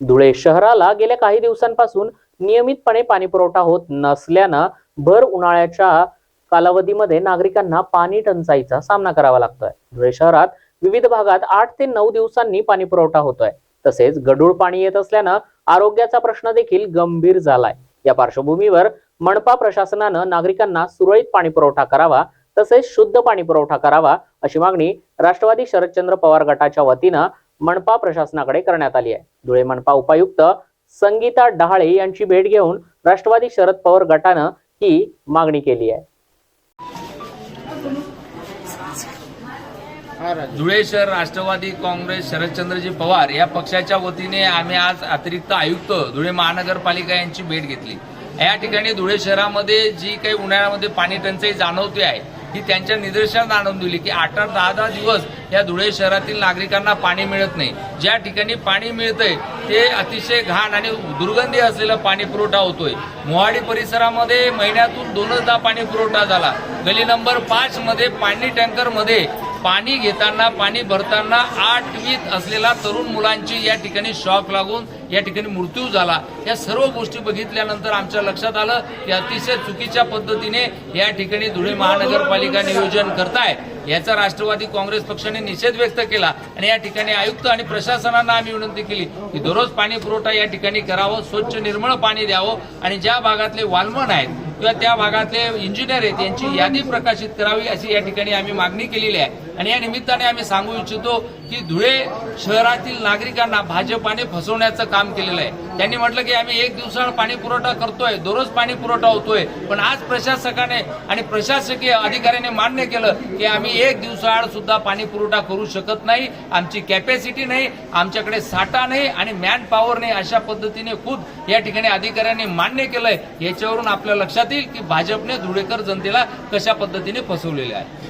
धुळे शहराला गेल्या काही दिवसांपासून नियमितपणे पाणी पुरवठा होत नसल्यानं भर उन्हाळ्याच्या कालावधीमध्ये नागरिकांना पाणी टंचाईचा सामना करावा लागतोय. धुळे शहरात विविध भागात आठ ते नऊ दिवसांनी पाणी पुरवठा होतोय. तसेच गढूळ पाणी येत असल्यानं आरोग्याचा प्रश्न देखील गंभीर झालाय. या पार्श्वभूमीवर मनपा प्रशासनानं नागरिकांना सुरळीत पाणी पुरवठा करावा तसेच शुद्ध पाणी पुरवठा करावा अशी मागणी राष्ट्रवादी शरदचंद्र पवार गटाच्या वतीनं मनपा प्रशासनाकडे करण्यात आली आहे. धुळे मनपा उपायुक्त संगीता डहाळे यांची भेट घेऊन राष्ट्रवादी शरद पवार गटानं ही मागणी केली आहे. धुळे शहर राष्ट्रवादी काँग्रेस शरदचंद्रजी पवार या पक्षाच्या वतीने आम्ही आज अतिरिक्त आयुक्त धुळे महानगरपालिका यांची भेट घेतली. या ठिकाणी धुळे शहरामध्ये जी काही उन्हाळ्यामध्ये पाणी टंचाई जाणवते आहे ही त्यांच्या निदर्शनात आणून दिली की आठ आठ दहा दहा दिवस या धुळे शहरातील नागरिकांना पाणी मिळत नाही. ज्या ठिकाणी पाणी मिळतंय ते अतिशय घाण आणि दुर्गंधी असलेला पाणी पुरवठा होतोय. मोहाडी परिसरामध्ये महिन्यातून दोनचदा पाणी पुरवठा झाला. गली नंबर पाच मध्ये पाणी टँकरमध्ये पाणी घेताना पाणी भरताना आठवीत असलेला तरुण मुलांची या ठिकाणी शॉक लागून या ठिकाणी मृत्यू झाला. या सर्व गोष्टी बघितल्यानंतर आमच्या लक्षात आलं की अतिशय चुकीच्या पद्धतीने या ठिकाणी धुळे महानगरपालिका नियोजन करताय. याचा राष्ट्रवादी काँग्रेस पक्षाने निषेध व्यक्त केला आणि या ठिकाणी आयुक्त आणि प्रशासनांना आम्ही विनंती केली की दररोज पाणी पुरवठा या ठिकाणी करावं स्वच्छ निर्मळ पाणी द्यावं आणि ज्या भागातले वालमन आहेत किंवा त्या भागातले इंजिनियर आहेत यांची यादी प्रकाशित करावी अशी या ठिकाणी आम्ही मागणी केलेली आहे. आणि या निमित्ताने आम्ही सांगू इच्छितो की धुळे शहरातील नागरिकांना भाजपाने फसवण्याचं काम केलेलं आहे. त्यांनी म्हटलं की आम्ही एक दिवसाला पाणी पुरवठा करतोय दररोज पाणी पुरवठा होतोय पण आज प्रशासकाने आणि प्रशासकीय अधिकाऱ्याने मान्य केलं की आम्ही एक दिवसाआड सुद्धा पाणी पुरवठा करू शकत नाही आमची कॅपॅसिटी नाही आमच्याकडे साठा नाही आणि मॅन पॉवर नाही अशा पद्धतीने खुद या ठिकाणी अधिकाऱ्यांनी मान्य केलंय. याच्यावरून आपल्या लक्षात येईल की भाजपने धुळेकर जनतेला कशा पद्धतीने फसवलेले आहे.